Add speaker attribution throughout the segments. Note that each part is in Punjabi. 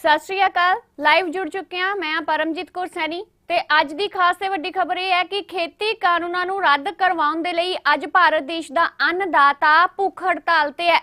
Speaker 1: ਸਤਿ ਸ਼੍ਰੀ ਅਕਾਲ। ਲਾਈਵ ਜੁੜ ਚੁੱਕੇ ਹਾਂ। ਮੈਂ ਹਾਂ ਪਰਮਜੀਤ ਕੌਰ ਸੈਣੀ। ਤੇ ਅੱਜ ਦੀ ਖਾਸ ਤੇ ਵੱਡੀ ਖਬਰ ਇਹ ਹੈ ਕਿ ਖੇਤੀ ਕਾਨੂੰਨਾਂ ਨੂੰ ਰੱਦ ਕਰਵਾਉਣ ਦੇ ਲਈ ਅੱਜ ਭਾਰਤ ਦੇਸ਼ ਦਾ ਅੰਨਦਾਤਾ ਭੁੱਖ ਹੜਤਾਲ ਤੇ ਹੈ।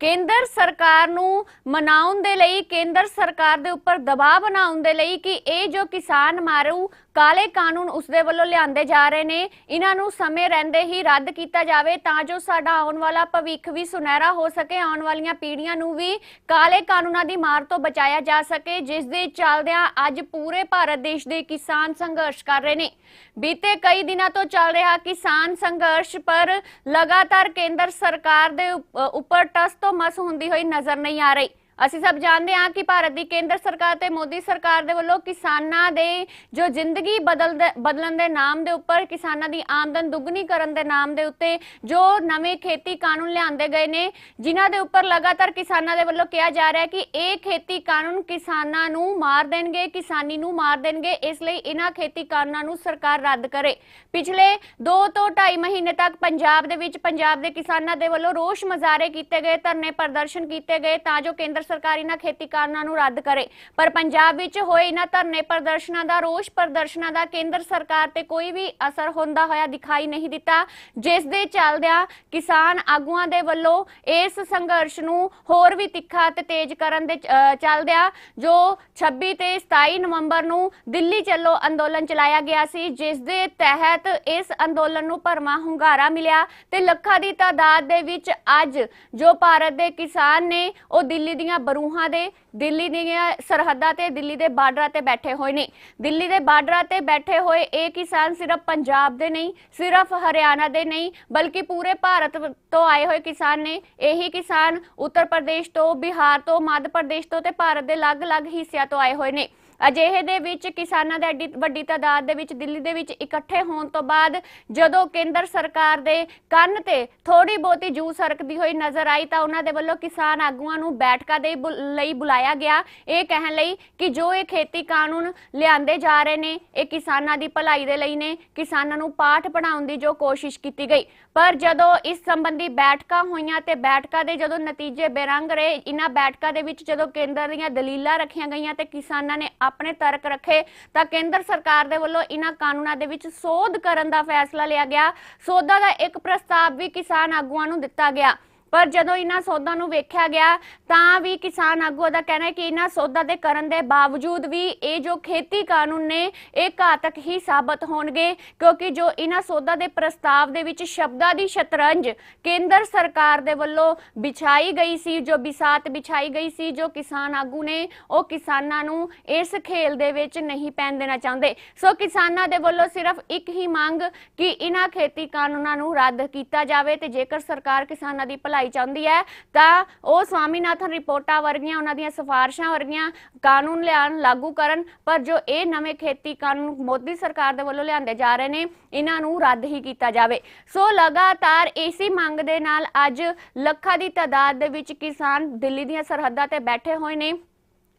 Speaker 1: ਕੇਂਦਰ ਸਰਕਾਰ ਨੂੰ ਮਨਾਉਣ ਦੇ ਲਈ, ਕੇਂਦਰ ਸਰਕਾਰ ਦੇ ਉੱਪਰ ਦਬਾਅ ਬਣਾਉਣ ਦੇ ਲਈ ਕਿ ਇਹ ਜੋ ਕਿਸਾਨ ਮਾਰੂ ਕਾਲੇ ਕਾਨੂੰਨ ਉਸਦੇ ਵੱਲੋਂ ਲਿਆਂਦੇ ਜਾ ਰਹੇ ਨੇ। ਇਹਨਾਂ ਨੂੰ ਸਮੇਂ ਰਹਿੰਦੇ ਹੀ ਰੱਦ ਕੀਤਾ ਜਾਵੇ ਤਾਂ ਜੋ ਸਾਡਾ ਆਉਣ ਵਾਲਾ ਭਵਿੱਖ ਵੀ ਸੁਨਹਿਰਾ ਹੋ ਸਕੇ। ਆਉਣ ਵਾਲੀਆਂ ਪੀੜ੍ਹੀਆਂ ਨੂੰ ਵੀ ਕਾਲੇ ਕਾਨੂੰਨਾਂ ਦੀ ਮਾਰ ਤੋਂ ਬਚਾਇਆ ਜਾ ਸਕੇ, ਜਿਸ ਦੇ ਚੱਲਦਿਆਂ ਅੱਜ ਪੂਰੇ ਭਾਰਤ ਦੇਸ਼ ਦੇ ਕਿਸਾਨ ਸੰਘਰਸ਼ ਕਰ ਰਹੇ ਨੇ। ਬੀਤੇ ਕਈ ਦਿਨਾਂ ਤੋਂ ਚੱਲ ਰਿਹਾ ਕਿਸਾਨ ਸੰਘਰਸ਼, ਪਰ ਲਗਾਤਾਰ ਕੇਂਦਰ ਸਰਕਾਰ ਦੇ ਉੱਪਰ ਟਸ ਤੋਂ ਮਸ ਹੁੰਦੀ ਹੋਈ ਨਜ਼ਰ ਨਹੀਂ ਆ ਰਹੀ। ਅਸੀਂ ਸਭ ਜਾਣਦੇ ਹਾਂ ਕਿ ਭਾਰਤ ਦੀ ਕੇਂਦਰ ਸਰਕਾਰ ਤੇ ਮੋਦੀ ਸਰਕਾਰ ਦੇ ਵੱਲੋਂ ਕਿਸਾਨਾਂ ਦੇ ਜੋ ਜ਼ਿੰਦਗੀ ਬਦਲ ਬਦਲਣ ਦੇ ਨਾਮ ਦੇ ਉੱਪਰ ਕਿਸਾਨਾਂ ਦੀ ਆਮਦਨ ਦੁੱਗਣੀ ਕਰਨ ਦੇ ਨਾਮ ਦੇ ਉੱਤੇ ਜੋ ਨਵੇਂ ਖੇਤੀ ਕਾਨੂੰਨ ਲਿਆਂਦੇ ਗਏ ਨੇ, ਜਿਨ੍ਹਾਂ ਦੇ ਉੱਪਰ ਲਗਾਤਾਰ ਕਿਸਾਨਾਂ ਦੇ ਵੱਲੋਂ ਕਿਹਾ ਜਾ ਰਿਹਾ ਹੈ ਕਿ ਇਹ ਖੇਤੀ ਕਾਨੂੰਨ ਕਿਸਾਨਾਂ ਨੂੰ ਮਾਰ ਦੇਣਗੇ, ਕਿਸਾਨੀ ਨੂੰ ਮਾਰ ਦੇਣਗੇ, ਇਸ ਲਈ ਇਹਨਾਂ ਖੇਤੀ ਕਾਨੂੰਨਾਂ ਨੂੰ ਸਰਕਾਰ ਰੱਦ ਕਰੇ। ਪਿਛਲੇ 2 ਤੋਂ 2.5 ਮਹੀਨੇ ਤੱਕ ਪੰਜਾਬ ਦੇ ਵਿੱਚ ਪੰਜਾਬ ਦੇ ਕਿਸਾਨਾਂ ਦੇ ਵੱਲੋਂ ਰੋਸ਼ ਮੁਜ਼ਾਹਰੇ ਕੀਤੇ ਗਏ, ਧਰਨੇ ਪ੍ਰਦਰਸ਼ਨ ਕੀਤੇ ਗਏ, ਤਾਂ ਜੋ ਕੇਂਦਰ ਸਰਕਾਰ ਇਹਨਾਂ ਖੇਤੀ ਕਾਨੂੰਨਾਂ ਨੂੰ ਰੱਦ ਕਰੇ। ਪਰ ਪੰਜਾਬ ਵਿੱਚ ਹੋਏ ਇਹਨਾਂ ਧਰਨੇ ਪ੍ਰਦਰਸ਼ਨਾਂ ਦਾ ਰੋਸ਼, ਪ੍ਰਦਰਸ਼ਨਾਂ ਦਾ ਕੇਂਦਰ ਸਰਕਾਰ ਤੇ ਕੋਈ ਵੀ ਅਸਰ ਹੁੰਦਾ ਹੋਇਆ ਦਿਖਾਈ ਨਹੀਂ ਦਿੱਤਾ। ਜਿਸ ਦੇ ਚੱਲਦਿਆਂ ਕਿਸਾਨ ਆਗੂਆਂ ਦੇ ਵੱਲੋਂ ਇਸ ਸੰਘਰਸ਼ ਨੂੰ ਹੋਰ ਵੀ ਤਿੱਖਾ ਤੇ ਤੇਜ਼ ਕਰਨ ਦੇ ਚੱਲਦਿਆਂ ਜੋ 26 ਤੇ 27 ਨਵੰਬਰ ਨੂੰ ਦਿੱਲੀ ਚੱਲੋ ਅੰਦੋਲਨ ਚਲਾਇਆ ਗਿਆ ਸੀ, ਜਿਸ ਦੇ ਤਹਿਤ ਇਸ ਅੰਦੋਲਨ ਨੂੰ ਭਰਮਾ ਹੁੰਗਾਰਾ ਮਿਲਿਆ ਤੇ ਲੱਖਾਂ ਦੀ ਤਾਦਾਦ ਦੇ ਵਿੱਚ ਅੱਜ ਜੋ ਭਾਰਤ ਦੇ ਕਿਸਾਨ ਨੇ ਉਹ ਦਿੱਲੀ ਦੀਆਂ ਬਰੂਹਾਂ ਦੇ ਦਿੱਲੀ ਦੀਆਂ ਸਰਹੱਦਾਂ ਤੇ ਦਿੱਲੀ ਦੇ ਬਾਰਡਰਾਂ ਤੇ ਬੈਠੇ ਹੋਏ ਨੇ। ਦਿੱਲੀ ਦੇ ਬਾਰਡਰਾਂ ਤੇ ਬੈਠੇ ਹੋਏ ਇਹ ਕਿਸਾਨ ਸਿਰਫ ਪੰਜਾਬ ਦੇ ਨਹੀਂ, ਸਿਰਫ ਹਰਿਆਣਾ ਦੇ ਨਹੀਂ, ਬਲਕਿ ਪੂਰੇ ਭਾਰਤ ਤੋਂ ਆਏ ਹੋਏ ਕਿਸਾਨ ਨੇ। ਇਹੀ ਕਿਸਾਨ ਉੱਤਰ ਪ੍ਰਦੇਸ਼ ਤੋਂ, ਬਿਹਾਰ ਤੋਂ, ਮੱਧ ਪ੍ਰਦੇਸ਼ ਤੋਂ ਤੇ ਭਾਰਤ ਦੇ ਅਲੱਗ-ਅਲੱਗ ਹਿੱਸਿਆਂ ਤੋਂ ਆਏ ਹੋਏ ਨੇ। ਅਜਿਹੇ ਦੇ ਵਿੱਚ ਕਿਸਾਨਾਂ ਦਾ ਐਡੀ ਵੱਡੀ ਤਾਦਾਦ ਦੇ ਵਿੱਚ ਦਿੱਲੀ ਦੇ ਵਿੱਚ ਇਕੱਠੇ ਹੋਣ ਤੋਂ ਬਾਅਦ ਜਦੋਂ ਕੇਂਦਰ ਸਰਕਾਰ ਦੇ ਕੰਨ ਤੇ ਥੋੜੀ ਬਹੁਤੀ ਜੂ ਸਰਕਦੀ ਹੋਈ ਨਜ਼ਰ ਆਈ ਤਾਂ ਉਹਨਾਂ ਦੇ ਵੱਲੋਂ ਕਿਸਾਨ ਆਗੂਆਂ ਨੂੰ ਬੈਠਕਾਂ ਦੇ ਲਈ ਬੁਲਾਇਆ ਗਿਆ। ਇਹ ਕਹਿਣ ਲਈ ਕਿ ਜੋ ਇਹ ਖੇਤੀ ਕਾਨੂੰਨ ਲਿਆਂਦੇ ਜਾ ਰਹੇ ਨੇ, ਇਹ ਕਿਸਾਨਾਂ ਦੀ ਭਲਾਈ ਦੇ ਲਈ ਨੇ, ਕਿਸਾਨਾਂ ਨੂੰ ਪਾਠ ਪੜਾਉਣ ਦੀ ਜੋ ਕੋਸ਼ਿਸ਼ ਕੀਤੀ ਗਈ। ਪਰ ਜਦੋਂ ਇਸ ਸੰਬੰਧੀ ਬੈਠਕਾਂ ਹੋਈਆਂ ਤੇ ਬੈਠਕਾਂ ਦੇ ਜਦੋਂ ਨਤੀਜੇ ਬੇਰੰਗ ਰਹੇ ਇਹਨਾਂ ਬੈਠਕਾਂ ਦੇ ਵਿੱਚ ਜਦੋਂ ਕੇਂਦਰ ਦੀਆਂ ਦਲੀਲਾਂ ਰੱਖੀਆਂ ਗਈਆਂ ਤੇ ਕਿਸਾਨਾਂ ਨੇ ਆਪਣੇ ਤਰਕ ਰੱਖੇ, ਤਾਂ ਕੇਂਦਰ ਸਰਕਾਰ ਦੇ ਵੱਲੋਂ ਇਹਨਾਂ ਕਾਨੂੰਨਾਂ ਦੇ ਵਿੱਚ ਸੋਧ ਕਰਨ ਦਾ ਫੈਸਲਾ ਲਿਆ ਗਿਆ। ਸੋਧਾਂ ਦਾ ਇੱਕ ਪ੍ਰਸਤਾਵ ਵੀ ਕਿਸਾਨ ਆਗੂਆਂ ਨੂੰ ਦਿੱਤਾ ਗਿਆ। ਪਰ ਜਦੋਂ ਇਹਨਾਂ ਸੌਦਾ ਨੂੰ ਵੇਖਿਆ ਗਿਆ, ਤਾਂ ਵੀ ਕਿਸਾਨ ਆਗੂਆਂ ਦਾ ਕਹਿਣਾ ਹੈ ਕਿ ਇਹਨਾਂ ਸੌਦਾ ਦੇ ਕਰਨ ਦੇ ਬਾਵਜੂਦ ਵੀ ਇਹ ਜੋ ਖੇਤੀ ਕਾਨੂੰਨ ਨੇ, ਇਹ ਘਾਤਕ ਹੀ ਸਾਬਤ ਹੋਣਗੇ, ਕਿਉਂਕਿ ਜੋ ਇਹਨਾਂ ਸੌਦਾ ਦੇ ਪ੍ਰਸਤਾਵ ਦੇ ਵਿੱਚ ਸ਼ਬਦਾਂ ਦੀ ਸ਼ਤਰੰਜ ਕੇਂਦਰ ਸਰਕਾਰ ਦੇ ਵੱਲੋਂ ਵਿਛਾਈ ਗਈ ਸੀ, ਜੋ ਬਿਸਾਤ ਵਿਛਾਈ ਗਈ ਸੀ, ਜੋ ਕਿਸਾਨ ਆਗੂ ਨੇ, ਉਹ ਕਿਸਾਨਾਂ ਨੂੰ ਇਸ ਖੇਲ ਦੇ ਵਿੱਚ ਨਹੀਂ ਪੈਣ ਦੇਣਾ ਚਾਹੁੰਦੇ। ਸੋ ਕਿਸਾਨਾਂ ਦੇ ਵੱਲੋਂ ਸਿਰਫ ਇੱਕ ਹੀ ਮੰਗ ਕਿ ਇਹਨਾਂ ਖੇਤੀ ਕਾਨੂੰਨਾਂ ਨੂੰ ਰੱਦ ਕੀਤਾ ਜਾਵੇ ਤੇ ਜੇਕਰ ਸਰਕਾਰ ਕਿਸਾਨਾਂ ਦੀ ਭਲਾਈ ਚਾਹੁੰਦੀ ਹੈ। ਤਾਂ ਉਹ ਸਵਾਮੀਨਾਥਨ ਰਿਪੋਰਟਾਂ ਵਰਗੀਆਂ, ਉਹਨਾਂ ਦੀਆਂ ਸਿਫਾਰਿਸ਼ਾਂ ਵਰਗੀਆਂ ਕਾਨੂੰਨ ਲਿਆਉਣ ਲਾਗੂ ਕਰਨ, ਪਰ ਜੋ ਇਹ ਨਵੇਂ ਖੇਤੀ ਕਾਨੂੰਨ ਮੋਦੀ ਸਰਕਾਰ ਦੇ ਵੱਲੋਂ ਲਿਆਂਦੇ ਜਾ ਰਹੇ ਨੇ, ਇਹਨਾਂ ਨੂੰ ਰੱਦ ਹੀ ਕੀਤਾ ਜਾਵੇ। ਸੋ ਲਗਾਤਾਰ ਇਸੇ ਮੰਗ ਦੇ ਨਾਲ ਅੱਜ ਲੱਖਾਂ ਦੀ ਤਾਦਾਦ ਦੇ ਵਿੱਚ ਕਿਸਾਨ ਦਿੱਲੀ ਦੀਆਂ ਸਰਹੱਦਾਂ ਤੇ ਬੈਠੇ ਹੋਏ ਨੇ।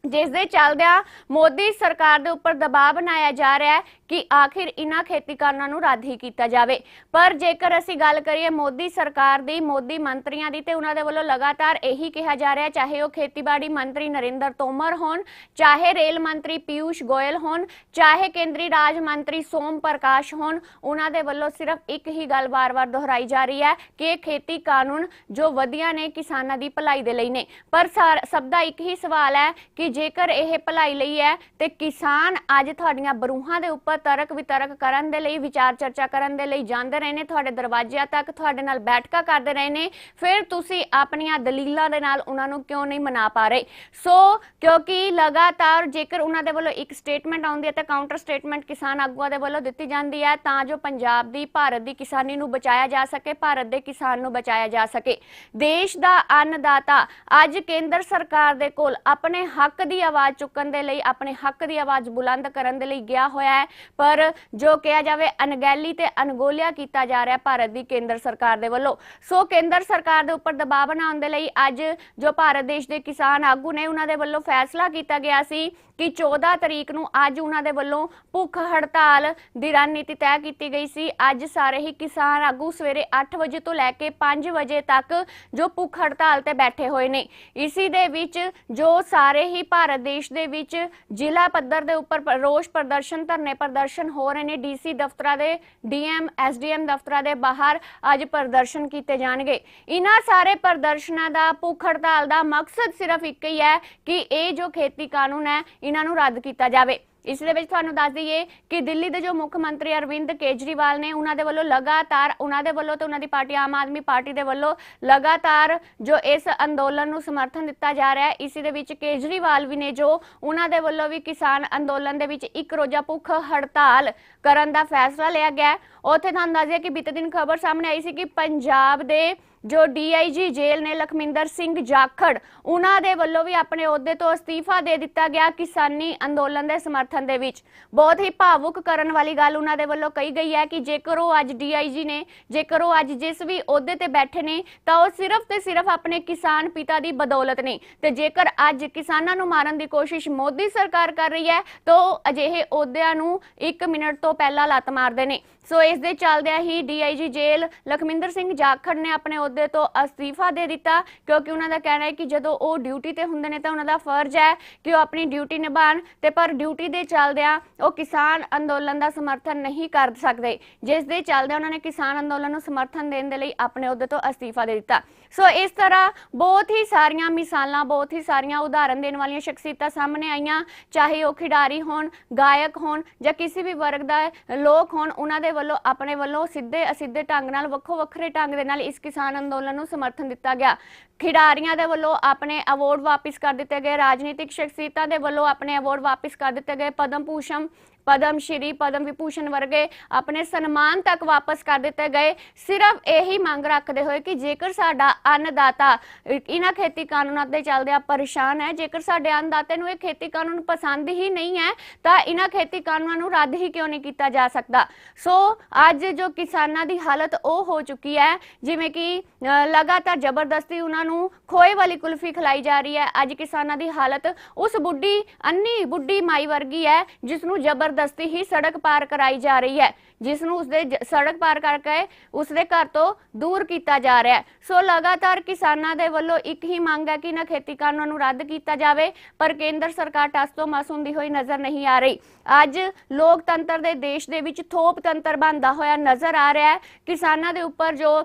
Speaker 1: ਜਿਸ ਦੇ ਚੱਲਦਿਆਂ ਮੋਦੀ ਸਰਕਾਰ ਦੇ ਉੱਪਰ ਦਬਾਅ ਬਣਾਇਆ ਜਾ ਰਿਹਾ ਹੈ ਕਿ ਆਖਿਰ ਇਹਨਾਂ ਖੇਤੀ ਕਾਨੂੰਨਾਂ ਨੂੰ ਰੱਦ ਹੀ ਕੀਤਾ ਜਾਵੇ। ਪਰ ਜੇਕਰ ਅਸੀਂ ਗੱਲ ਕਰੀਏ ਮੋਦੀ ਸਰਕਾਰ ਦੀ, ਮੋਦੀ ਮੰਤਰੀਆਂ ਦੀ, ਤੇ ਉਹਨਾਂ ਦੇ ਵੱਲੋਂ ਲਗਾਤਾਰ ਇਹੀ ਕਿਹਾ ਜਾ ਰਿਹਾ ਚਾਹੇ ਉਹ ਖੇਤੀਬਾੜੀ ਮੰਤਰੀ ਨਰਿੰਦਰ ਤੋਮਰ ਹੋਣ, ਚਾਹੇ ਰੇਲ ਮੰਤਰੀ ਪਿਊਸ਼ ਗੋਇਲ ਹੋਣ, ਚਾਹੇ ਕੇਂਦਰੀ ਰਾਜ ਮੰਤਰੀ ਸੋਮ ਪ੍ਰਕਾਸ਼ ਹੋਣ ਉਹਨਾਂ ਦੇ ਵੱਲੋਂ ਸਿਰਫ ਇੱਕ ਹੀ ਗੱਲ ਵਾਰ-ਵਾਰ ਦੁਹਰਾਈ ਜਾ ਰਹੀ ਹੈ ਕਿ ਇਹ ਖੇਤੀ ਕਾਨੂੰਨ ਜੋ ਵਧੀਆ ਨੇ ਕਿਸਾਨਾਂ ਦੀ ਭਲਾਈ ਦੇ ਲਈ ਨੇ। ਪਰ ਸਾਰ- ਸਭ ਦਾ ਇੱਕ ਹੀ ਸਵਾਲ ਹੈ ਕਿ ਜੇਕਰ ਇਹ ਭਲਾਈ ਲਈ ਹੈ, ਤੇ ਕਿਸਾਨ ਅੱਜ ਤੁਹਾਡੀਆਂ ਬਰੂਹਾਂ ਦੇ ਉੱਪਰ ਤਰਕ ਵਿਤਰਕ ਕਰਨ ਦੇ ਲਈ, ਵਿਚਾਰ ਚਰਚਾ ਕਰਨ ਦੇ ਲਈ ਜਾਂਦੇ ਰਹੇ ਨੇ, ਤੁਹਾਡੇ ਦਰਵਾਜ਼ਿਆਂ ਤੱਕ ਤੁਹਾਡੇ ਨਾਲ ਬੈਠਕਾਂ ਕਰਦੇ ਰਹੇ ਨੇ, ਫਿਰ ਤੁਸੀਂ ਆਪਣੀਆਂ ਦਲੀਲਾਂ ਦੇ ਨਾਲ ਉਹਨਾਂ ਨੂੰ ਕਿਉਂ ਨਹੀਂ ਮਨਾ ਪਾ ਰਹੇ? ਸੋ, ਕਿਉਂਕਿ ਲਗਾਤਾਰ ਜੇਕਰ ਉਹਨਾਂ ਦੇ ਵੱਲੋਂ ਇੱਕ ਸਟੇਟਮੈਂਟ ਆਉਂਦੀ ਹੈ, ਤਾਂ ਕਾਊਂਟਰ ਸਟੇਟਮੈਂਟ ਕਿਸਾਨ ਆਗੂਆਂ ਦੇ ਵੱਲੋਂ ਦਿੱਤੀ ਜਾਂਦੀ ਹੈ, ਤਾਂ ਜੋ ਪੰਜਾਬ ਦੀ, ਭਾਰਤ ਦੀ ਕਿਸਾਨੀ ਨੂੰ ਬਚਾਇਆ ਜਾ ਸਕੇ, ਭਾਰਤ ਦੇ ਕਿਸਾਨ ਨੂੰ ਬਚਾਇਆ ਜਾ ਸਕੇ। ਦੇਸ਼ ਦਾ ਅੰਨਦਾਤਾ ਅੱਜ ਕੇਂਦਰ ਸਰਕਾਰ ਦੇ ਕੋਲ ਆਪਣੇ ਹੱਕ ਦੀ ਆਵਾਜ਼ ਚੁੱਕਣ ਦੇ ਲਈ, ਆਪਣੇ ਹੱਕ ਦੀ ਆਵਾਜ਼ ਬੁਲੰਦ ਕਰਨ ਦੇ ਲਈ ਗਿਆ ਹੋਇਆ ਹੈ। ਪਰ ਜੋ ਕਿਹਾ ਜਾਵੇ, ਅਣਗਹਿਲੀ ਤੇ ਅਣਗੋਲਿਆ ਕੀਤਾ ਜਾ ਰਿਹਾ ਭਾਰਤ ਦੀ ਕੇਂਦਰ ਸਰਕਾਰ ਦੇ ਵੱਲੋਂ। ਸੋ ਕੇਂਦਰ ਸਰਕਾਰ ਦੇ ਉੱਪਰ ਦਬਾਅ ਬਣਾਉਣ ਦੇ ਲਈ ਅੱਜ ਜੋ ਭਾਰਤ ਦੇਸ਼ ਦੇ ਕਿਸਾਨ ਆਗੂ ਨੇ, ਉਹਨਾਂ ਦੇ ਵੱਲੋਂ ਫੈਸਲਾ ਕੀਤਾ ਗਿਆ ਸੀ ਕਿ 14 ਤਰੀਕ ਨੂੰ ਅੱਜ ਉਹਨਾਂ ਦੇ ਵੱਲੋਂ ਭੁੱਖ ਹੜਤਾਲ ਦੀ ਰਣਨੀਤੀ ਤੈਅ ਕੀਤੀ ਗਈ ਸੀ। ਅੱਜ ਸਾਰੇ ਹੀ ਕਿਸਾਨ ਆਗੂ ਸਵੇਰੇ 8 ਵਜੇ ਤੋਂ ਲੈ ਕੇ 5 ਵਜੇ ਤੱਕ ਜੋ ਭੁੱਖ ਹੜਤਾਲ ਤੇ ਬੈਠੇ ਹੋਏ ਨੇ। ਇਸੀ ਦੇ ਵਿੱਚ ਜੋ ਸਾਰੇ ਹੀ ਭਾਰਤ ਦੇਸ਼ ਦੇ ਵਿੱਚ ਜ਼ਿਲ੍ਹਾ ਪੱਧਰ ਦੇ ਉੱਪਰ ਰੋਸ ਪ੍ਰਦਰਸ਼ਨ, ਧਰਨੇ ਪ੍ਰਦਰਸ਼ਨ ਹੋ ਰਹੇ ਨੇ। ਡੀਸੀ ਦਫ਼ਤਰਾਂ ਦੇ ਡੀਐਮ, ਐਸਡੀਐਮ ਦਫ਼ਤਰਾਂ ਦੇ ਬਾਹਰ ਅੱਜ ਪ੍ਰਦਰਸ਼ਨ ਕੀਤੇ ਜਾਣਗੇ। ਇਹਨਾਂ ਸਾਰੇ ਪ੍ਰਦਰਸ਼ਨਾਂ ਦਾ ਭੁੱਖ ਹੜਤਾਲ ਦਾ ਮਕਸਦ ਸਿਰਫ ਇੱਕ ਹੀ ਹੈ ਕਿ ਇਹ ਜੋ ਖੇਤੀ ਕਾਨੂੰਨ ਹੈ ਇਹਨਾਂ ਨੂੰ ਰੱਦ ਕੀਤਾ ਜਾਵੇ ਇਸ ਦੇ ਵਿੱਚ ਤੁਹਾਨੂੰ ਦੱਸ ਦਈਏ ਕਿ ਦਿੱਲੀ ਦੇ ਜੋ ਮੁੱਖ ਮੰਤਰੀ ਅਰਵਿੰਦ ਕੇਜਰੀਵਾਲ ਨੇ ਉਹਨਾਂ ਦੇ ਵੱਲੋਂ ਲਗਾਤਾਰ ਉਹਨਾਂ ਦੇ ਵੱਲੋਂ ਤੇ ਉਹਨਾਂ ਦੀ ਪਾਰਟੀ, ਆਮ ਆਦਮੀ ਪਾਰਟੀ ਦੇ ਵੱਲੋਂ ਲਗਾਤਾਰ ਜੋ ਇਸ ਅੰਦੋਲਨ ਨੂੰ ਸਮਰਥਨ ਦਿੱਤਾ ਜਾ ਰਿਹਾ ਹੈ, ਇਸੇ ਦੇ ਵਿੱਚ ਕੇਜਰੀਵਾਲ ਵੀ ਨੇ ਜੋ ਉਹਨਾਂ ਦੇ ਵੱਲੋਂ ਵੀ ਕਿਸਾਨ ਅੰਦੋਲਨ ਦੇ ਵਿੱਚ ਇੱਕ ਰੋਜ਼ਾ ਭੁੱਖ ਹੜਤਾਲ ਕਰਨ ਦਾ ਫੈਸਲਾ ਲਿਆ ਗਿਆ ਹੈ। ਉੱਥੇ ਤੁਹਾਨੂੰ ਦੱਸ ਦਈਏ ਕਿ ਬੀਤੇ ਦਿਨ ਖਬਰ ਸਾਹਮਣੇ ਆਈ ਸੀ ਕਿ ਪੰਜਾਬ ਦੇ ਜੋ ਡੀਆਈਜੀ ਜੇਲ੍ਹ ਨੇ ਲਖਮਿੰਦਰ ਸਿੰਘ ਜਾਖੜ, ਉਹਨਾਂ ਦੇ ਵੱਲੋਂ ਵੀ ਆਪਣੇ ਅਹੁਦੇ ਤੋਂ ਅਸਤੀਫਾ ਦੇ ਦਿੱਤਾ ਗਿਆ ਕਿਸਾਨੀ ਅੰਦੋਲਨ ਦੇ ਸਮਰਥਨ ਦੇ ਵਿੱਚ। ਬਹੁਤ ਹੀ ਭਾਵੁਕ ਕਰਨ ਵਾਲੀ ਗੱਲ ਉਹਨਾਂ ਦੇ ਵੱਲੋਂ ਕਹੀ ਗਈ ਹੈ ਕਿ ਜੇਕਰ ਉਹ ਅੱਜ ਡੀਆਈਜੀ ਨੇ, ਜੇਕਰ ਉਹ ਅੱਜ ਜਿਸ ਵੀ ਅਹੁਦੇ ਤੇ ਬੈਠੇ ਨੇ, ਤਾਂ ਉਹ ਸਿਰਫ ਤੇ ਸਿਰਫ ਆਪਣੇ ਕਿਸਾਨ ਪਿਤਾ ਦੀ ਬਦੌਲਤ ਨੇ। ਤੇ ਜੇਕਰ ਅੱਜ ਕਿਸਾਨਾਂ ਨੂੰ ਮਾਰਨ ਦੀ ਕੋਸ਼ਿਸ਼ ਮੋਦੀ ਸਰਕਾਰ ਕਰ ਰਹੀ ਹੈ, ਤਾਂ ਉਹ ਅਜਿਹੇ ਅਹੁਦਿਆਂ ਨੂੰ 1 ਮਿੰਟ ਤੋਂ ਪਹਿਲਾਂ ਲੱਤ ਮਾਰਦੇ ਨੇ। ਸੋ ਇਸ ਦੇ ਚੱਲਦਿਆਂ ਹੀ ਡੀਆਈਜੀ ਜੇਲ੍ਹ ਲਖਮਿੰਦਰ ਸਿੰਘ ਜਾਖੜ ਨੇ ਆਪਣੇ ਅਹੁਦੇ ਤੋਂ ਅਸਤੀਫਾ ਦੇ ਦਿੱਤਾ, ਕਿਉਂਕਿ ਉਹਨਾਂ ਦਾ ਕਹਿਣਾ ਹੈ ਕਿ ਜਦੋਂ ਉਹ ਡਿਊਟੀ ਤੇ ਹੁੰਦੇ ਨੇ ਤਾਂ ਉਹਨਾਂ ਦਾ ਫਰਜ਼ ਹੈ ਕਿ ਉਹ ਆਪਣੀ ਡਿਊਟੀ ਨਿਭਾਉਣ ਤੇ ਪਰ ਡਿਊਟੀ ਦੇ ਚੱਲਦਿਆਂ ਉਹ ਕਿਸਾਨ ਅੰਦੋਲਨ ਦਾ ਸਮਰਥਨ ਨਹੀਂ ਕਰ ਸਕਦੇ, ਜਿਸ ਦੇ ਚੱਲਦਿਆਂ ਉਹਨਾਂ ਨੇ ਕਿਸਾਨ ਅੰਦੋਲਨ ਨੂੰ ਸਮਰਥਨ ਦੇਣ ਦੇ ਲਈ ਆਪਣੇ ਅਹੁਦੇ ਤੋਂ ਅਸਤੀਫਾ ਦੇ ਦਿੱਤਾ। ਸੋ ਇਸ ਤਰ੍ਹਾਂ ਬਹੁਤ ਹੀ ਸਾਰੀਆਂ ਮਿਸਾਲਾਂ, ਬਹੁਤ ਹੀ ਸਾਰੀਆਂ ਉਦਾਹਰਨ ਦੇਣ ਵਾਲੀਆਂ ਸ਼ਖਸੀਅਤਾਂ ਸਾਹਮਣੇ ਆਈਆਂ, ਚਾਹੇ ਉਹ ਖਿਡਾਰੀ ਹੋਣ, ਗਾਇਕ ਹੋਣ ਜਾਂ ਕਿਸੇ ਵੀ ਵਰਗ ਦਾ ਲੋਕ ਹੋਣ, ਉਹਨਾਂ ਦੇ ਵੱਲੋਂ, ਆਪਣੇ ਵੱਲੋਂ ਸਿੱਧੇ, ਅਸਿੱਧੇ ਢੰਗ ਨਾਲ, ਵੱਖੋ ਵੱਖਰੇ ਢੰਗ ਦੇ ਨਾਲ ਇਸ ਕਿਸਾਨ ਅੰਦੋਲਨ ਨੂੰ ਸਮਰਥਨ ਦਿੱਤਾ ਗਿਆ। ਖਿਡਾਰੀਆਂ ਦੇ ਵੱਲੋਂ ਆਪਣੇ ਅਵਾਰਡ ਵਾਪਿਸ ਕਰ ਦਿੱਤੇ ਗਏ। ਰਾਜਨੀਤਿਕ ਸ਼ਖਸੀਅਤਾਂ ਦੇ ਵੱਲੋਂ ਆਪਣੇ ਅਵਾਰਡ ਵਾਪਿਸ ਕਰ ਦਿੱਤੇ ਗਏ। ਪਦਮ ਭੂਸ਼ਣ ਪਦਮ ਸ਼੍ਰੀ ਪਦਮ ਵਿਭੂਸ਼ਣ ਵਰਗੇ ਆਪਣੇ ਸਨਮਾਨ ਤੱਕ ਵਾਪਸ ਕਰ ਦਿੱਤੇ ਗਏ। ਸਿਰਫ ਇਹੀ ਮੰਗ ਰੱਖਦੇ ਹੋਏ ਕਿ ਜੇਕਰ ਸਾਡਾ ਅੰਨਦਾਤਾ, ਇਹਨਾਂ ਖੇਤੀ ਕਾਨੂੰਨਾਂ ਦੇ ਚੱਲਦਿਆਂ ਪਰੇਸ਼ਾਨ ਹੈ, ਜੇਕਰ ਸਾਡੇ ਅੰਨਦਾਤੇ ਨੂੰ ਇਹ ਖੇਤੀ ਕਾਨੂੰਨ ਪਸੰਦ ਹੀ ਨਹੀਂ ਹੈ, ਤਾਂ ਇਹਨਾਂ ਖੇਤੀ ਕਾਨੂੰਨਾਂ ਨੂੰ ਰੱਦ ਹੀ ਕਿਉਂ ਨਹੀਂ ਕੀਤਾ ਜਾ ਸਕਦਾ? ਸੋ ਅੱਜ ਜੋ ਕਿਸਾਨਾਂ ਦੀ ਹਾਲਤ ਉਹ ਹੋ ਚੁੱਕੀ ਹੈ, ਜਿਵੇਂ ਕਿ ਲਗਾਤਾਰ ਜ਼ਬਰਦਸਤੀ ਉਹਨਾਂ ਨੂੰ ਖੋਏ ਵਾਲੀ ਕੁਲਫੀ ਖਿਲਾਈ ਜਾ ਰਹੀ ਹੈ। ਅੱਜ ਕਿਸਾਨਾਂ ਦੀ ਹਾਲਤ ਉਸ ਬੁੱਢੀ ਅੰਨੀ ਬੁੱਢੀ ਮਾਈ ਵਰਗੀ ਹੈ ਜਿਸ ਨੂੰ ਜਬਰ ਜ਼ਬਰਦਸਤੀ ਹੀ ਸੜਕ ਪਾਰ ਕਰਾਈ ਜਾ ਰਹੀ ਹੈ, ਜਿਸ ਨੂੰ ਉਸਦੇ ਸੜਕ ਪਾਰ ਕਰਕੇ ਉਸਦੇ ਘਰ ਤੋਂ ਦੂਰ ਕੀਤਾ ਜਾ ਰਿਹਾ ਹੈ। ਸੋ ਲਗਾਤਾਰ ਕਿਸਾਨਾਂ ਦੇ ਵੱਲੋਂ ਇੱਕ ਹੀ ਮੰਗ ਹੈ ਕਿ ਇਹਨਾਂ ਖੇਤੀ ਕਾਨੂੰਨਾਂ ਨੂੰ ਰੱਦ ਕੀਤਾ ਜਾਵੇ, ਪਰ ਕੇਂਦਰ ਸਰਕਾਰ ਟਸ ਤੋਂ ਮਸ ਹੁੰਦੀ ਹੋਈ ਨਜ਼ਰ ਨਹੀਂ ਆ ਰਹੀ। ਅੱਜ ਲੋਕਤੰਤਰ ਦੇ ਦੇਸ਼ ਦੇ ਵਿੱਚ ਥੋਪ ਤੰਤਰ ਬਣਦਾ ਹੋਇਆ ਨਜ਼ਰ ਆ ਰਿਹਾ ਹੈ। ਕਿਸਾਨਾਂ ਦੇ ਉੱਪਰ ਜੋ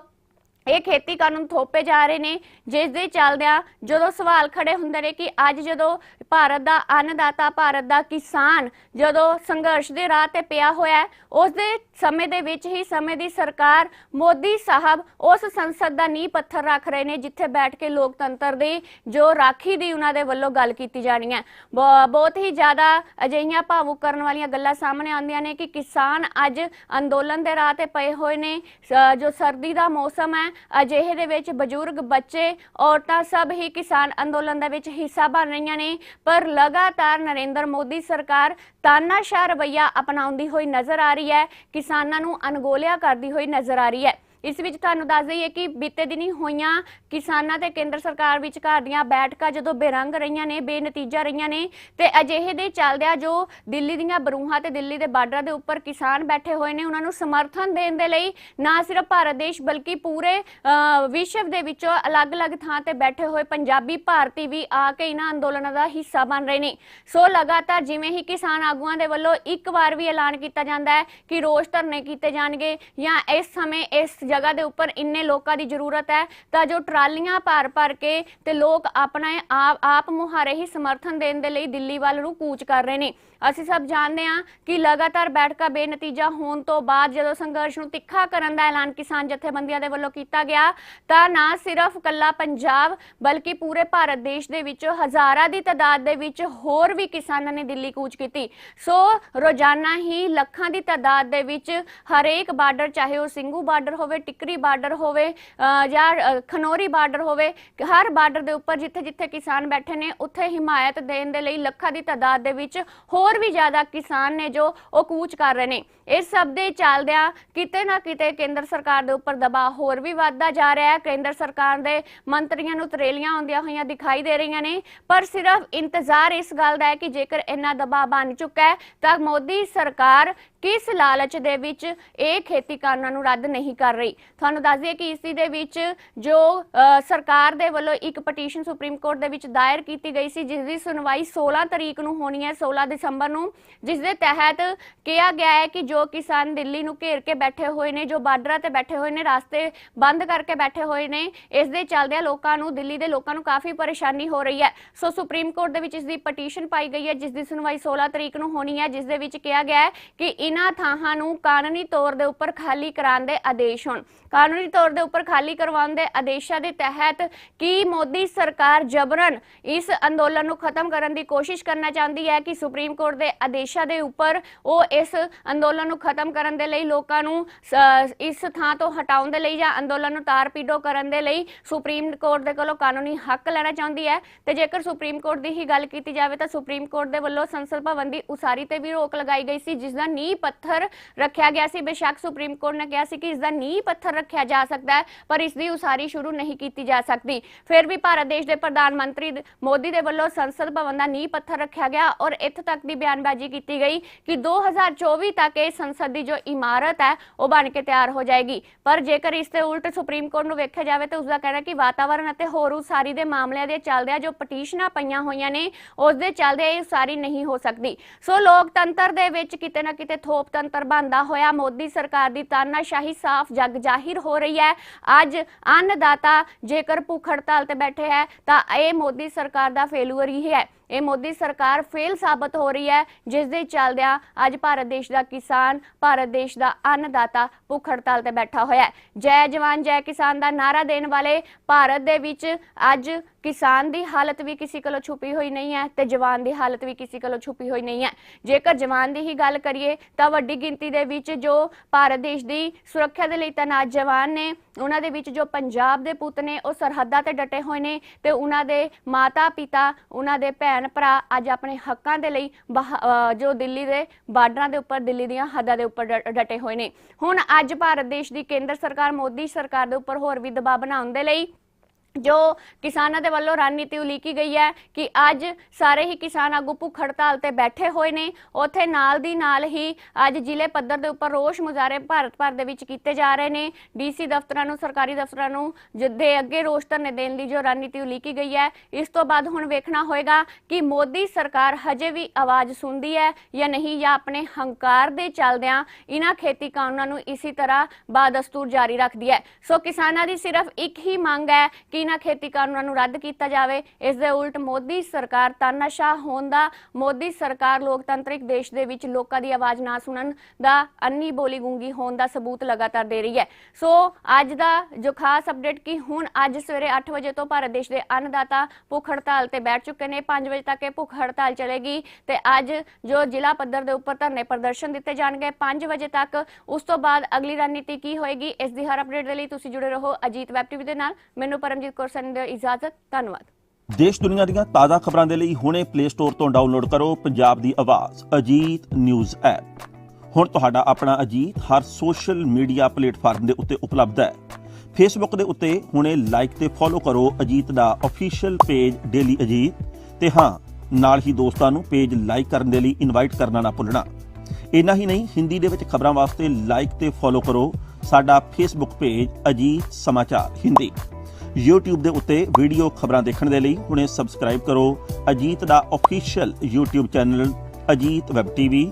Speaker 1: ਇਹ ਖੇਤੀ ਕਾਨੂੰਨ ਥੋਪੇ ਜਾ ਰਹੇ ਨੇ, ਜਿਸ ਦੇ ਚੱਲਦਿਆਂ ਜਦੋਂ ਸਵਾਲ ਖੜੇ ਹੁੰਦੇ ਨੇ ਕਿ ਅੱਜ ਜਦੋਂ ਭਾਰਤ ਦਾ ਅੰਨਦਾਤਾ, ਭਾਰਤ ਦਾ ਕਿਸਾਨ ਜਦੋਂ ਸੰਘਰਸ਼ ਦੇ ਰਾਹ ਤੇ ਪਿਆ ਹੋਇਆ ਹੈ ਉਸ ਦੇ ਸਮੇਂ ਦੇ ਵਿੱਚ ਹੀ ਸਮੇਂ ਦੀ ਸਰਕਾਰ ਮੋਦੀ ਸਾਹਿਬ ਉਸ ਸੰਸਦ ਦਾ ਨੀਂਹ ਪੱਥਰ ਰੱਖ ਰਹੇ ਨੇ, ਜਿੱਥੇ ਬੈਠ ਕੇ ਲੋਕਤੰਤਰ ਦੀ ਜੋ ਰਾਖੀ ਦੀ ਉਹਨਾਂ ਦੇ ਵੱਲੋਂ ਗੱਲ ਕੀਤੀ ਜਾਣੀ ਹੈ। ਬ- ਬਹੁਤ ਹੀ ਜ਼ਿਆਦਾ ਅਜਿਹੀਆਂ ਭਾਵੁਕ ਕਰਨ ਵਾਲੀਆਂ ਗੱਲਾਂ ਸਾਹਮਣੇ ਆਉਂਦੀਆਂ ਨੇ ਕਿ ਕਿਸਾਨ ਅੱਜ ਅੰਦੋਲਨ ਦੇ ਰਾਹ ਤੇ ਪਏ ਹੋਏ ਨੇ। ਸ- ਜੋ ਸਰਦੀ ਦਾ ਮੌਸਮ ਹੈ, ਅਜਿਹੇ ਦੇ ਵਿੱਚ ਬਜ਼ੁਰਗ, ਬੱਚੇ, ਔਰਤਾਂ ਸਭ ਹੀ ਕਿਸਾਨ ਅੰਦੋਲਨ ਦੇ ਵਿੱਚ ਹਿੱਸਾ ਬਣ ਰਹੀਆਂ ਨੇ। ਪਰ ਲਗਾਤਾਰ ਨਰਿੰਦਰ ਮੋਦੀ ਸਰਕਾਰ ਤਾਨਾਸ਼ਾਹ ਰਵਈਆ ਅਪਣਾਉਂਦੀ ਹੋਈ ਨਜ਼ਰ ਆ ਰਹੀ ਹੈ, ਕਿਸਾਨਾਂ ਨੂੰ ਅਣਗੋਲਿਆ ਕਰਦੀ ਹੋਈ ਨਜ਼ਰ ਆ ਰਹੀ ਹੈ। ਇਸ ਵਿੱਚ ਤੁਹਾਨੂੰ ਦੱਸ ਦਈਏ ਕਿ ਬੀਤੇ ਦਿਨੀ ਹੋਈਆਂ ਕਿਸਾਨਾਂ ਤੇ ਕੇਂਦਰ ਸਰਕਾਰ ਵਿਚਕਾਰ ਦੀਆਂ ਬੈਠਕਾਂ ਜਦੋਂ ਬੇਰੰਗ ਰਹੀਆਂ ਨੇ, ਬੇਨਤੀਜਾ ਰਹੀਆਂ ਨੇ, ਤੇ ਅਜਿਹੇ ਦੇ ਚੱਲਦਿਆਂ ਜੋ ਦਿੱਲੀ ਦੀਆਂ ਬਰੂਹਾਂ ਤੇ ਦਿੱਲੀ ਦੇ ਬਾਰਡਰਾਂ ਦੇ ਉੱਪਰ ਕਿਸਾਨ ਬੈਠੇ ਹੋਏ ਨੇ, ਉਹਨਾਂ ਨੂੰ ਸਮਰਥਨ ਦੇਣ ਦੇ ਲਈ ਨਾ ਸਿਰਫ ਭਾਰਤ ਦੇਸ਼ ਬਲਕਿ ਪੂਰੇ ਵਿਸ਼ਵ ਦੇ ਵਿੱਚੋਂ ਅਲੱਗ-ਅਲੱਗ ਥਾਂ ਤੇ ਬੈਠੇ ਹੋਏ ਪੰਜਾਬੀ ਭਾਰਤੀ ਵੀ ਆ ਕੇ ਇਹਨਾਂ ਅੰਦੋਲਨਾਂ ਦਾ ਹਿੱਸਾ ਬਣ ਰਹੇ ਨੇ। ਸੋ ਲਗਾਤਾਰ ਜਿਵੇਂ ਹੀ ਕਿਸਾਨ ਆਗੂਆਂ ਦੇ ਵੱਲੋਂ ਇੱਕ ਵਾਰ ਵੀ ਐਲਾਨ ਕੀਤਾ ਜਾਂਦਾ ਹੈ ਕਿ ਰੋਸ ਧਰਨੇ ਕੀਤੇ ਜਾਣਗੇ ਜਾਂ ਇਸ ਸਮੇਂ ਇਸ ਜਗ੍ਹਾ ਦੇ ਉੱਪਰ ਇੰਨੇ ਲੋਕਾਂ ਦੀ ਜ਼ਰੂਰਤ ਹੈ, ਤਾਂ ਜੋ ਟਰਾਲੀਆਂ ਭਰ ਭਰ ਕੇ ਤੇ ਲੋਕ ਆਪਣਾ ਆਪ ਮੁਹਾਰੇ ਹੀ ਸਮਰਥਨ ਦੇਣ ਦੇ ਲਈ ਦਿੱਲੀ ਵੱਲ ਨੂੰ ਕੂਚ ਕਰ ਰਹੇ ਨੇ। ਅਸੀਂ ਸਭ ਜਾਣਦੇ ਹਾਂ ਕਿ ਲਗਾਤਾਰ ਬੈਠਕਾਂ ਬੇਨਤੀਜਾ ਹੋਣ ਤੋਂ ਬਾਅਦ ਜਦੋਂ ਸੰਘਰਸ਼ ਨੂੰ ਤਿੱਖਾ ਕਰਨ ਦਾ ਐਲਾਨ ਕਿਸਾਨ ਜਥੇਬੰਦੀਆਂ ਦੇ ਵੱਲੋਂ ਕੀਤਾ ਗਿਆ, ਤਾਂ ਨਾ ਸਿਰਫ ਕੱਲਾ ਪੰਜਾਬ ਬਲਕਿ ਪੂਰੇ ਭਾਰਤ ਦੇਸ਼ ਦੇ ਵਿੱਚ ਹਜ਼ਾਰਾਂ ਦੀ ਤਾਦਾਦ ਦੇ ਵਿੱਚ ਹੋਰ ਵੀ ਕਿਸਾਨਾਂ ਨੇ ਦਿੱਲੀ ਕੂਚ ਕੀਤੀ। ਸੋ ਰੋਜ਼ਾਨਾ ਹੀ ਲੱਖਾਂ ਦੀ ਤਾਦਾਦ ਦੇ ਵਿੱਚ ਹਰੇਕ ਬਾਰਡਰ, ਚਾਹੇ ਉਹ ਸਿੰਘੂ ਬਾਰਡਰ ਹੋਵੇ ਟਿਕਰੀ ਬਾਰਡਰ ਹੋਵੇ ਜਾਂ ਅ, ਬਾਰਡਰ ਹੋਵੇ ਹਰ ਬਾਰਡਰ ਦੇ ਉੱਪਰ ਜਿੱਥੇ ਜਿੱਥੇ ਕਿਸਾਨ ਬੈਠੇ ਨੇ ਉੱਥੇ ਹਿਮਾਇਤ ਦੇਣ ਦੇ ਲਈ ਲੱਖਾਂ ਦੀ ਤਾਦਾਦ ਦੇ ਵਿੱਚ ਹੋਰ ਵੀ ਜ਼ਿਆਦਾ ਕਿਸਾਨ ਨੇ ਜੋ ਉਹ ਕੂਚ ਕਰ ਰਹੇ ਨੇ। ਇਸ ਸਭ ਦੇ ਚੱਲਦਿਆਂ ਕਿਤੇ ਨਾ ਕਿਤੇ ਕੇਂਦਰ ਸਰਕਾਰ ਦੇ ਉੱਪਰ ਦਬਾਅ ਹੋਰ ਵੀ ਵੱਧਦਾ ਜਾ ਰਿਹਾ ਹੈ। ਕੇਂਦਰ ਸਰਕਾਰ ਦੇ ਮੰਤਰੀਆਂ ਨੂੰ ਤਰੇਲੀਆਂ ਆਉਂਦੀਆਂ ਹੋਈਆਂ ਦਿਖਾਈ ਦੇ ਰਹੀਆਂ ਨੇ ਪਰ ਸਿਰਫ ਇੰਤਜ਼ਾਰ ਇਸ ਗੱਲ ਦਾ ਹੈ ਕਿ ਜੇਕਰ ਇੰਨਾ ਦਬਾਅ ਬਣ ਚੁੱਕਾ ਹੈ ਤਾਂ ਮੋਦੀ ਸਰਕਾਰ ਕਿਸ ਲਾਲਚ ਦੇ ਵਿੱਚ ਇਹ ਖੇਤੀ ਕਾਨੂੰਨਾਂ ਨੂੰ ਰੱਦ ਨਹੀਂ ਕਰ ਰਹੀ? ਤੁਹਾਨੂੰ ਦੱਸ ਦਈਏ ਕਿ ਇਸੀ ਦੇ ਵਿੱਚ ਜੋ ਸਰਕਾਰ ਦੇ ਵੱਲੋਂ ਇੱਕ ਪਟੀਸ਼ਨ ਸੁਪਰੀਮ ਕੋਰਟ ਦੇ ਵਿੱਚ ਦਾਇਰ ਕੀਤੀ ਗਈ ਸੀ, ਜਿਸ ਦੀ ਸੁਣਵਾਈ 16 ਤਰੀਕ ਨੂੰ ਹੋਣੀ ਹੈ 16 ਦਸੰਬਰ ਨੂੰ, ਜਿਸ ਦੇ ਤਹਿਤ ਕਿਹਾ ਗਿਆ ਹੈ ਕਿ ਜੋ ਕਿਸਾਨ ਦਿੱਲੀ ਨੂੰ ਘੇਰ ਕੇ ਬੈਠੇ ਹੋਏ ਨੇ, ਜੋ ਬਾਰਡਰਾਂ ਤੇ ਬੈਠੇ ਹੋਏ ਨੇ, ਰਾਸਤੇ ਬੰਦ ਕਰਕੇ ਬੈਠੇ ਹੋਏ ਨੇ, ਇਸ ਦੇ ਚੱਲਦਿਆਂ ਲੋਕਾਂ ਨੂੰ, ਦਿੱਲੀ ਦੇ ਲੋਕਾਂ ਨੂੰ ਕਾਫੀ ਪਰੇਸ਼ਾਨੀ ਹੋ ਰਹੀ ਹੈ। ਸੋ ਸੁਪਰੀਮ ਕੋਰਟ ਦੇ ਵਿੱਚ ਇਸ ਦੀ ਪਟੀਸ਼ਨ ਪਾਈ ਗਈ ਹੈ, ਜਿਸ ਦੀ ਸੁਣਵਾਈ 16 ਤਰੀਕ ਨੂੰ ਹੋਣੀ ਹੈ, ਜਿਸ ਦੇ ਵਿੱਚ ਕਿਹਾ ਗਿਆ ਹੈ ਕਿ ਇਹਨਾਂ ਥਾਵਾਂ ਨੂੰ ਕਾਨੂੰਨੀ ਤੌਰ ਦੇ ਉੱਪਰ ਖਾਲੀ ਕਰਾਉਣ ਦੇ ਆਦੇਸ਼ ਹੋਣ। ਕਾਨੂੰਨੀ ਤੌਰ ਦੇ ਉੱਪਰ ਖਾਲੀ ਕਰਵਾਉਣ ਦੇ ਆਦੇਸ਼ਾਂ ਦੇ ਤਹਿਤ ਕੀ ਮੋਦੀ ਸਰਕਾਰ ਜਬਰਨ ਇਸ ਅੰਦੋਲਨ ਨੂੰ ਖਤਮ ਕਰਨ ਦੀ ਕੋਸ਼ਿਸ਼ ਕਰਨਾ ਚਾਹੁੰਦੀ ਹੈ ਕਿ ਸੁਪਰੀਮ ਕੋਰਟ ਦੇ ਆਦੇਸ਼ਾਂ ਦੇ ਉੱਪਰ ਉਹ ਇਸ ਅੰਦੋਲਨ ਨੂੰ ਖਤਮ ਕਰਨ ਦੇ ਲਈ ਲੋਕਾਂ ਨੂੰ ਇਸ ਥਾਂ ਤੋਂ ਹਟਾਉਣ ਦੇ ਲਈ ਜਾਂ ਅੰਦੋਲਨ ਨੂੰ ਤਾਰ ਪੀਡੋ ਕਰਨ ਦੇ ਲਈ ਸੁਪਰੀਮ ਕੋਰਟ ਦੇ ਕੋਲੋਂ ਕਾਨੂੰਨੀ ਹੱਕ ਲੈਣਾ ਚਾਹੁੰਦੀ ਹੈ। ਤੇ ਜੇਕਰ ਸੁਪਰੀਮ ਕੋਰਟ ਦੀ ਹੀ ਗੱਲ ਕੀਤੀ ਜਾਵੇ ਤਾਂ ਸੁਪਰੀਮ ਕੋਰਟ ਦੇ ਵੱਲੋਂ ਸੰਸਦ ਭਵਨ ਦੀ ਉਸਾਰੀ ਤੇ ਵੀ ਰੋਕ ਲਗਾਈ ਗਈ ਸੀ, ਜਿਸ ਦਾ ਨੀਂਹ ਪੱਥਰ ਰੱਖਿਆ ਗਿਆ ਸੀ। ਬੇਸ਼ੱਕ ਸੁਪਰੀਮ ਕੋਰਟ ਨੇ ਕਿਹਾ ਸੀ ਕਿ ਇਸ ਦਾ ਨੀਂਹ ਪੱਥਰ ਰੱਖਿਆ ਜਾ ਸਕਦਾ ਹੈ, ਪਰ ਇਸ ਦੀ ਉਸਾਰੀ ਸ਼ੁਰੂ ਨਹੀਂ ਕੀਤੀ ਜਾ ਸਕਦੀ। ਫਿਰ ਵੀ ਭਾਰਤ ਦੇਸ਼ ਦੇ ਪ੍ਰਧਾਨ ਮੰਤਰੀ ਮੋਦੀ ਦੇ ਵੱਲੋਂ ਸੰਸਦ ਭਵਨ ਦਾ ਨੀਂਹ ਪੱਥਰ ਰੱਖਿਆ ਗਿਆ ਔਰ ਇੱਥੇ ਤੱਕ ਦੀ ਬਿਆਨਬਾਜ਼ੀ ਕੀਤੀ ਗਈ ਕਿ 2024 ਤੱਕ ਇਹ ਸੰਸਦ ਦੀ ਜੋ ਇਮਾਰਤ ਹੈ, ਉਹ ਬਣ ਕੇ ਤਿਆਰ ਹੋ ਜਾਏਗੀ। ਪਰ ਜੇਕਰ ਇਸ ਦੇ ਉਲਟ ਸੁਪਰੀਮ ਕੋਰਟ ਨੂੰ ਵੇਖਿਆ ਜਾਵੇ ਤਾਂ ਉਸ ਦਾ ਕਹਿਣਾ ਕਿ ਵਾਤਾਵਰਣ ਅਤੇ ਹੋਰ ਉਸਾਰੀ ਦੇ ਮਾਮਲਿਆਂ ਦੇ ਚੱਲਦਿਆਂ ਜੋ ਪਟੀਸ਼ਨਾਂ ਪਈਆਂ ਹੋਈਆਂ ਨੇ ਉਸ ਦੇ ਚੱਲਦੇ ਇਹ ਉਸਾਰੀ ਨਹੀਂ ਹੋ ਸਕਦੀ। ਸੋ ਲੋਕਤੰਤਰ ਦੇ ਵਿੱਚ ਕਿਤੇ ਨਾ ਕਿਤੇ ਥੋਪਤੰਤਰ ਬਣਦਾ ਹੋਇਆ, ਮੋਦੀ ਸਰਕਾਰ ਦੀ ਤਾਨਾਸ਼ਾਹੀ ਸਾਫ਼ ਜਗ ਜਾਹਿਰ ਹੋ ਰਹੀ ਹੈ। ਅੱਜ ਅੰਨਦਾਤਾ ਜੇਕਰ ਭੁੱਖ ਹੜਤਾਲ ਤੇ ਬੈਠੇ ਹੈ, ਤਾਂ ਇਹ ਮੋਦੀ ਸਰਕਾਰ ਦਾ ਫੇਲੂਅਰ ਹੀ ਹੈ। ਇਹ ਮੋਦੀ ਸਰਕਾਰ ਫੇਲ ਸਾਬਤ ਹੋ ਰਹੀ ਹੈ, ਜਿਸ ਦੇ ਚੱਲਦਿਆਂ ਅੱਜ ਭਾਰਤ ਦੇਸ਼ ਦਾ ਕਿਸਾਨ, ਭਾਰਤ ਦੇਸ਼ ਦਾ ਅੰਨਦਾਤਾ ਭੁੱਖ ਹੜਤਾਲ ਤੇ ਬੈਠਾ ਹੋਇਆ ਹੈ। ਜੈ ਜਵਾਨ, ਜੈ ਕਿਸਾਨ ਦਾ ਨਾਰਾ ਦੇਣ ਵਾਲੇ ਭਾਰਤ ਦੇ ਵਿੱਚ ਅੱਜ ਕਿਸਾਨ ਦੀ ਹਾਲਤ ਵੀ ਕਿਸੇ ਕੋਲੋਂ ਛੁਪੀ ਹੋਈ ਨਹੀਂ ਹੈ ਤੇ ਜਵਾਨ ਦੀ ਹਾਲਤ ਵੀ ਕਿਸੇ ਕੋਲੋਂ ਛੁਪੀ ਹੋਈ ਨਹੀਂ ਹੈ। ਜੇਕਰ ਜਵਾਨ ਦੀ ਹੀ ਗੱਲ ਕਰੀਏ ਤਾਂ ਵੱਡੀ ਗਿਣਤੀ ਦੇ ਵਿੱਚ ਜੋ ਭਾਰਤ ਦੇਸ਼ ਦੀ ਸੁਰੱਖਿਆ ਦੇ ਲਈ ਤੈਨਾਤ ਜਵਾਨ ਨੇ ਉਹਨਾਂ ਦੇ ਵਿੱਚ ਜੋ ਪੰਜਾਬ ਦੇ ਪੁੱਤ ਨੇ, ਉਹ ਸਰਹੱਦਾਂ ਤੇ ਡਟੇ ਹੋਏ ਨੇ ਤੇ ਉਹਨਾਂ ਦੇ ਮਾਤਾ ਪਿਤਾ, ਉਹਨਾਂ ਦੇ ਭੈਣ ਭਰਾ ਅੱਜ ਆਪਣੇ ਹੱਕਾਂ ਦੇ ਲਈ ਬਾਹ- ਜੋ ਦਿੱਲੀ ਦੇ ਬਾਰਡਰਾਂ ਦੇ ਉੱਪਰ, ਦਿੱਲੀ ਦੀਆਂ ਹੱਦਾਂ ਦੇ ਉੱਪਰ ਡ- ਡਟੇ ਹੋਏ ਨੇ। ਹੁਣ ਅੱਜ ਭਾਰਤ ਦੇਸ਼ ਦੀ ਕੇਂਦਰ ਸਰਕਾਰ, ਮੋਦੀ ਸਰਕਾਰ ਦੇ ਉੱਪਰ ਹੋਰ ਵੀ ਦਬਾਅ ਬਣਾਉਣ ਦੇ ਲਈ ਜੋ ਕਿਸਾਨਾਂ ਦੇ ਵੱਲੋਂ ਰਣਨੀਤੀ ਉਲੀਕੀ ਗਈ ਹੈ ਕਿ ਅੱਜ ਸਾਰੇ ਹੀ ਕਿਸਾਨ ਆਗੂ ਭੁੱਖ ਹੜਤਾਲ ਤੇ ਬੈਠੇ ਹੋਏ ਨੇ। ਉੱਥੇ ਨਾਲ ਦੀ ਨਾਲ ਹੀ ਅੱਜ ਜ਼ਿਲ੍ਹੇ ਪੱਧਰ ਦੇ ਉੱਪਰ ਰੋਸ਼ ਮੁਜ਼ਾਹਰੇ ਭਾਰਤ ਭਰ ਦੇ ਵਿੱਚ ਕੀਤੇ ਜਾ ਰਹੇ ਨੇ। ਡੀਸੀ ਦਫ਼ਤਰਾਂ ਨੂੰ, ਸਰਕਾਰੀ ਦਫ਼ਤਰਾਂ ਨੂੰ ਜਿੱਦੇ ਅੱਗੇ ਰੋਸ਼ ਧਰਨੇ ਦੇਣ ਦੀ ਜੋ ਰਣਨੀਤੀ ਉਲੀਕੀ ਗਈ ਹੈ, ਇਸ ਤੋਂ ਬਾਅਦ ਹੁਣ ਵੇਖਣਾ ਹੋਏਗਾ ਕਿ ਮੋਦੀ ਸਰਕਾਰ ਹਜੇ ਵੀ ਆਵਾਜ਼ ਸੁਣਦੀ ਹੈ ਜਾਂ ਨਹੀਂ ਜਾਂ ਆਪਣੇ ਹੰਕਾਰ ਦੇ ਚੱਲਦਿਆਂ ਇਹਨਾਂ ਖੇਤੀ ਕਾਨੂੰਨਾਂ ਨੂੰ ਇਸੇ ਤਰ੍ਹਾਂ ਬਾਦਸਤੂਰ ਜਾਰੀ ਰੱਖਦੀ ਹੈ। ਸੋ ਕਿਸਾਨਾਂ ਦੀ ਸਿਰਫ ਇੱਕ ਹੀ ਮੰਗ ਹੈ ਕਿ ਇਹਨਾਂ ਖੇਤੀ ਕਾਨੂੰਨਾਂ ਨੂੰ ਰੱਦ ਕੀਤਾ ਜਾਵੇ, ਇਸ ਦੇ ਉਲਟ ਮੋਦੀ ਸਰਕਾਰ ਤਾਨਾਸ਼ਾਹ ਹੋਣ ਦਾ, ਮੋਦੀ ਸਰਕਾਰ ਲੋਕਤੰਤਰਿਕ ਦੇਸ਼ ਦੇ ਵਿੱਚ ਲੋਕਾਂ ਦੀ ਆਵਾਜ਼ ਨਾ ਸੁਣਨ ਦਾ ਅੰਨੀ ਬੋਲੀ ਗੂੰਗੀ ਹੋਣ ਦਾ ਸਬੂਤ ਲਗਾਤਾਰ ਦੇ ਰਹੀ ਹੈ। ਸੋ ਅੱਜ ਦਾ ਜੋ ਖਾਸ ਅਪਡੇਟ ਕਿ ਹੁਣ ਅੱਜ ਸਵੇਰੇ 8 ਵਜੇ ਤੋਂ ਭਾਰਤ ਦੇਸ਼ ਦੇ ਅੰਨਦਾਤਾ ਭੁੱਖ ਹੜਤਾਲ ਤੇ ਬੈਠ ਚੁੱਕੇ ਨੇ। 5 ਵਜੇ ਤੱਕ ਇਹ ਭੁੱਖ ਹੜਤਾਲ ਚੱਲੇਗੀ ਤੇ ਅੱਜ ਜੋ ਜ਼ਿਲ੍ਹਾ ਪੱਧਰ ਦੇ ਉੱਪਰ ਧਰਨੇ ਪ੍ਰਦਰਸ਼ਨ ਦਿੱਤੇ ਜਾਣਗੇ। 5 ਵਜੇ ਤੱਕ ਉਸ ਤੋਂ ਬਾਅਦ ਅਗਲੀ ਰਣਨੀਤੀ ਕੀ ਹੋਏਗੀ, ਇਸ ਦੀ ਹਰ ਅਪਡੇਟ ਦੇ ਲਈ ਤੁਸੀਂ ਜੁੜੇ ਰਹੋ ਅਜੀਤ ਵੈਬ ਟੀਵੀ ਦੇ ਨਾਲ। ਮੈਨੂੰ ਪਰਮਜੀਤ ਕੌਰ ਸਨ ਦੀ ਇਜਾਜ਼ਤ, ਧੰਨਵਾਦ।
Speaker 2: ਦੇਸ਼ ਦੁਨੀਆ ਦੀਆਂ ਤਾਜ਼ਾ ਖਬਰਾਂ ਦੇ ਲਈ ਹੁਣੇ ਪਲੇ ਸਟੋਰ ਤੋਂ ਡਾਊਨਲੋਡ ਕਰੋ ਪੰਜਾਬ ਦੀ ਆਵਾਜ਼, ਅਜੀਤ ਨਿਊਜ਼ ਐਪ। ਹੁਣ ਤੁਹਾਡਾ ਆਪਣਾ ਅਜੀਤ ਹਰ ਸੋਸ਼ਲ ਮੀਡੀਆ ਪਲੇਟਫਾਰਮ ਦੇ ਉੱਤੇ ਉਪਲਬਧ ਹੈ। ਫੇਸਬੁੱਕ ਦੇ ਉੱਤੇ ਹੁਣੇ ਲਾਈਕ ਤੇ ਫੋਲੋ ਕਰੋ ਅਜੀਤ ਦਾ ਅਫੀਸ਼ੀਅਲ ਪੇਜ ਡੇਲੀ ਅਜੀਤ ਤੇ ਹਾਂ, ਨਾਲ ਹੀ ਦੋਸਤਾਂ ਨੂੰ ਪੇਜ ਲਾਈਕ ਕਰਨ ਦੇ ਲਈ ਇਨਵਾਈਟ ਕਰਨਾ ਨਾ ਭੁੱਲਣਾ। ਇੰਨਾ ਹੀ ਨਹੀਂ, ਹਿੰਦੀ ਦੇ ਵਿੱਚ ਖਬਰਾਂ ਵਾਸਤੇ ਲਾਈਕ ਤੇ ਫੋਲੋ ਕਰੋ ਸਾਡਾ ਫੇਸਬੁੱਕ ਪੇਜ ਅਜੀਤ ਸਮਾਚਾਰ, ਹਿੰਦੀ। YouTube ਦੇ ਉੱਤੇ ਵੀਡੀਓ ਖਬਰਾਂ ਦੇਖਣ ਦੇ ਲਈ ਹੁਣੇ ਸਬਸਕ੍ਰਾਈਬ ਕਰੋ। ਅਜੀਤ ਦਾ official YouTube channel Ajit web TV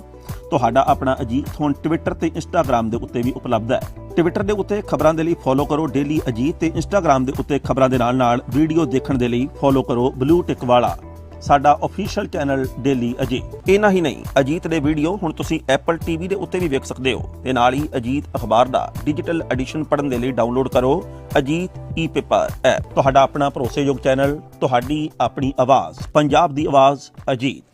Speaker 2: ਤੁਹਾਡਾ ਆਪਣਾ ਅਜੀਤ ਹੁਣ ਟਵਿੱਟਰ ਤੇ ਇੰਸਟਾਗ੍ਰam ਦੇ ਉੱਤੇ ਵੀ ਉਪਲਬਧ ਹੈ। ਟਵਿੱਟਰ ਦੇ ਉੱਤੇ ਖਬਰਾਂ ਦੇ ਲਈ ਫੋਲੋ ਕਰੋ ਡੇਲੀ ਅਜੀਤ ਤੇ ਇੰਸਟਾਗ੍ਰam ਦੇ ਉੱਤੇ ਖਬਰਾਂ ਦੇ ਨਾਲ ਨਾਲ ਵੀਡੀਓ ਦੇਖਣ ਦੇ ਲਈ ਫੋਲੋ ਕਰੋ ਬਲੂ ਟਿਕ ਵਾਲਾ। ਸਾਡਾ ਅਫੀਸ਼ੀਅਲ ਚੈਨਲ ਡੇਲੀ ਅਜੀਤ ਇਹਨਾਂ ਹੀ ਨਹੀਂ, ਅਜੀਤ ਦੇ ਵੀਡੀਓ ਹੁਣ ਤੁਸੀਂ Apple TV ਦੇ ਉੱਤੇ ਵੀ ਵੇਖ ਸਕਦੇ ਹੋ। ਤੇ ਨਾਲ ਹੀ ਅਜੀਤ ਅਖਬਾਰ ਦਾ ਡਿਜੀਟਲ ਐਡੀਸ਼ਨ ਪੜ੍ਹਨ ਦੇ ਲਈ ਡਾਊਨਲੋਡ ਕਰੋ ਅਜੀਤ ਈ-ਪੇਪਰ ਐਪ ਤੁਹਾਡਾ ਆਪਣਾ ਭਰੋਸੇਯੋਗ ਚੈਨਲ ਤੁਹਾਡੀ ਆਪਣੀ ਆਵਾਜ਼, ਪੰਜਾਬ ਦੀ ਆਵਾਜ਼ ਅਜੀਤ।